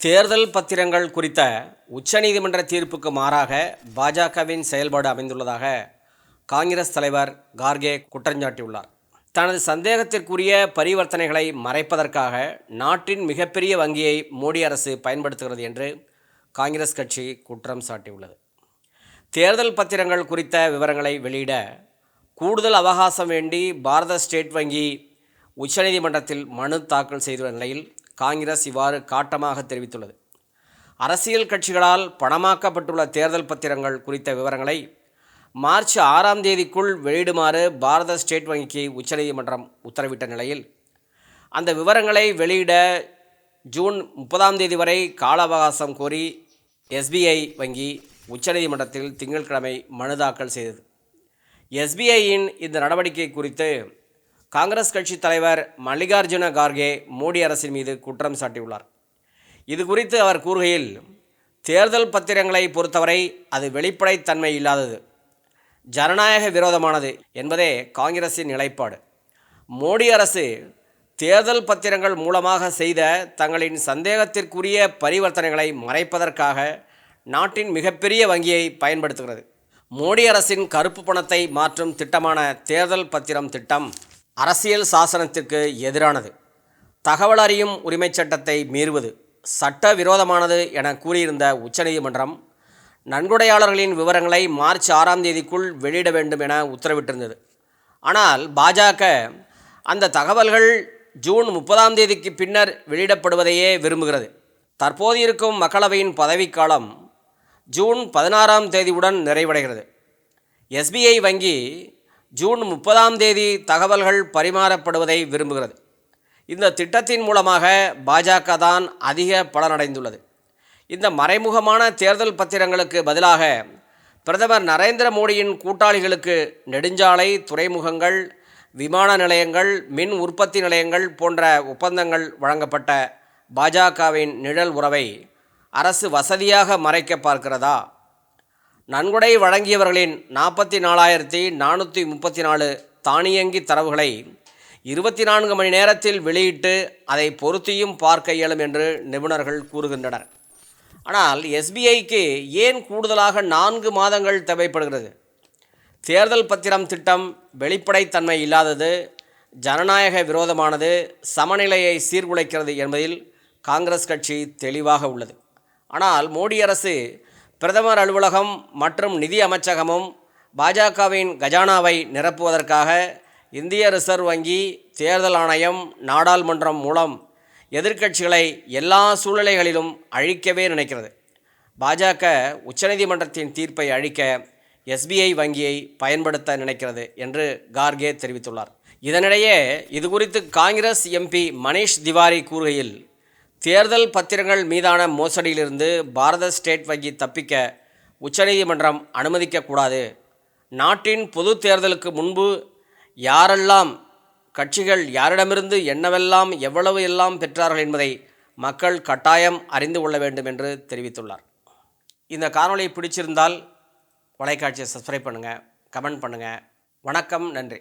தேர்தல் பத்திரங்கள் குறித்த உச்சநீதிமன்ற தீர்ப்புக்கு மாறாக பாஜகவின் செயல்பாடு அமைந்துள்ளதாக காங்கிரஸ் தலைவர் கார்கே குற்றஞ்சாட்டியுள்ளார் தனது சந்தேகத்திற்குரிய பரிவர்த்தனைகளை மறைப்பதற்காக நாட்டின் மிகப்பெரிய வங்கியை மோடி அரசு பயன்படுத்துகிறது என்று காங்கிரஸ் கட்சி குற்றம் சாட்டியுள்ளது. தேர்தல் பத்திரங்கள் குறித்த விவரங்களை வெளியிட கூடுதல் அவகாசம் வேண்டி பாரத ஸ்டேட் வங்கி உச்சநீதிமன்றத்தில் மனு தாக்கல் செய்துள்ள நிலையில் காங்கிரஸ் இவ்வாறு காட்டமாக தெரிவித்துள்ளது. அரசியல் கட்சிகளால் பணமாக்கப்பட்டுள்ள தேர்தல் பத்திரங்கள் குறித்த விவரங்களை மார்ச் ஆறாம் தேதிக்குள் வெளியிடுமாறு பாரத ஸ்டேட் வங்கிக்கு உச்சநீதிமன்றம் உத்தரவிட்ட நிலையில் அந்த விவரங்களை வெளியிட ஜூன் முப்பதாம் தேதி வரை கால அவகாசம் கோரி எஸ்பிஐ வங்கி உச்சநீதிமன்றத்தில் திங்கட்கிழமை மனு தாக்கல் செய்தது. எஸ்பிஐயின் இந்த நடவடிக்கை குறித்து காங்கிரஸ் கட்சி தலைவர் மல்லிகார்ஜுன கார்கே மோடி அரசின் மீது குற்றம் சாட்டியுள்ளார். இது குறித்து அவர் கூறுகையில் தேர்தல் பத்திரங்களை பொறுத்தவரை அது வெளிப்படைத்தன்மை இல்லாதது. ஜனநாயக விரோதமானது என்பதே காங்கிரஸின் நிலைப்பாடு. மோடி அரசு தேர்தல் பத்திரங்கள் மூலமாக செய்த தங்களின் சந்தேகத்திற்குரிய பரிவர்த்தனைகளை மறைப்பதற்காக நாட்டின் மிகப்பெரிய வங்கியை பயன்படுத்துகிறது. மோடி அரசின் கருப்பு பணத்தை மாற்றும் திட்டமான தேர்தல் பத்திரம் திட்டம் அரசியல் சாசனத்திற்கு எதிரானது. தகவல் அறியும் உரிமைச் சட்டத்தை மீறுவது சட்ட விரோதமானது என கூறியிருந்த உச்சநீதிமன்றம் நன்கொடையாளர்களின் விவரங்களை மார்ச் ஆறாம் தேதிக்குள் வெளியிட வேண்டும் என உத்தரவிட்டிருந்தது. ஆனால் பாஜக அந்த தகவல்கள் ஜூன் முப்பதாம் தேதிக்கு பின்னர் வெளியிடப்படுவதையே விரும்புகிறது. தற்போது இருக்கும் மக்களவையின் பதவிக்காலம் ஜூன் பதினாறாம் தேதியுடன் நிறைவடைகிறது. எஸ்பிஐ வங்கி ஜூன் முப்பதாம் தேதி தகவல்கள் பரிமாறப்படுவதை விரும்புகிறது. இந்த திட்டத்தின் மூலமாக பாஜக தான் அதிக பலனடைந்துள்ளது. இந்த மறைமுகமான தேர்தல் பத்திரங்களுக்கு பதிலாக பிரதமர் நரேந்திர மோடியின் கூட்டாளிகளுக்கு நெடுஞ்சாலை துறைமுகங்கள் விமான நிலையங்கள் மின் உற்பத்தி நிலையங்கள் போன்ற ஒப்பந்தங்கள் வழங்கப்பட்ட பாஜகவின் நிழல் உறவை அரசு வசதியாக மறைக்க பார்க்கிறதா? நன்கொடை வழங்கியவர்களின் நாற்பத்தி நாலாயிரத்தி நானூற்றி முப்பத்தி நாலு தானியங்கி தரவுகளை இருபத்தி நான்கு மணி நேரத்தில் வெளியிட்டு அதை பொருத்தியும் பார்க்க இயலும் என்று நிபுணர்கள் கூறுகின்றனர். ஆனால் எஸ்பிஐக்கு ஏன் கூடுதலாக நான்கு மாதங்கள் தேவைப்படுகிறது? தேர்தல் பத்திரம் திட்டம் வெளிப்படைத்தன்மை இல்லாதது ஜனநாயக விரோதமானது சமநிலையை சீர்குலைக்கிறது என்பதில் காங்கிரஸ் கட்சி தெளிவாக உள்ளது. ஆனால் மோடி அரசு பிரதமர் அலுவலகம் மற்றும் நிதி அமைச்சகமும் பாஜகவின் கஜானாவை நிரப்புவதற்காக இந்திய ரிசர்வ் வங்கி தேர்தல் ஆணையம் நாடாளுமன்றம் மூலம் எதிர்க்கட்சிகளை எல்லா சூழ்நிலைகளிலும் அழிக்கவே நினைக்கிறது. பாஜக உச்சநீதிமன்றத்தின் தீர்ப்பை அழிக்க எஸ்பிஐ வங்கியை பயன்படுத்த நினைக்கிறது என்று கார்கே தெரிவித்துள்ளார். இதனிடையே இதுகுறித்து காங்கிரஸ் எம்பி மணீஷ் திவாரி கூறுகையில் தேர்தல் பத்திரங்கள் மீதான மோசடியிலிருந்து பாரத ஸ்டேட் வங்கி தப்பிக்க உச்சநீதிமன்றம் அனுமதிக்கக்கூடாது. நாட்டின் பொது தேர்தலுக்கு முன்பு யாரெல்லாம் கட்சிகள் யாரிடமிருந்து என்னவெல்லாம் எவ்வளவு எல்லாம் பெற்றார்கள் என்பதை மக்கள் கட்டாயம் அறிந்து கொள்ள வேண்டும் என்று தெரிவித்துள்ளார். இந்த காணொலியை பிடிச்சிருந்தால் தொலைக்காட்சியை சப்ஸ்கிரைப் பண்ணுங்கள் கமெண்ட் பண்ணுங்கள் வணக்கம் நன்றி.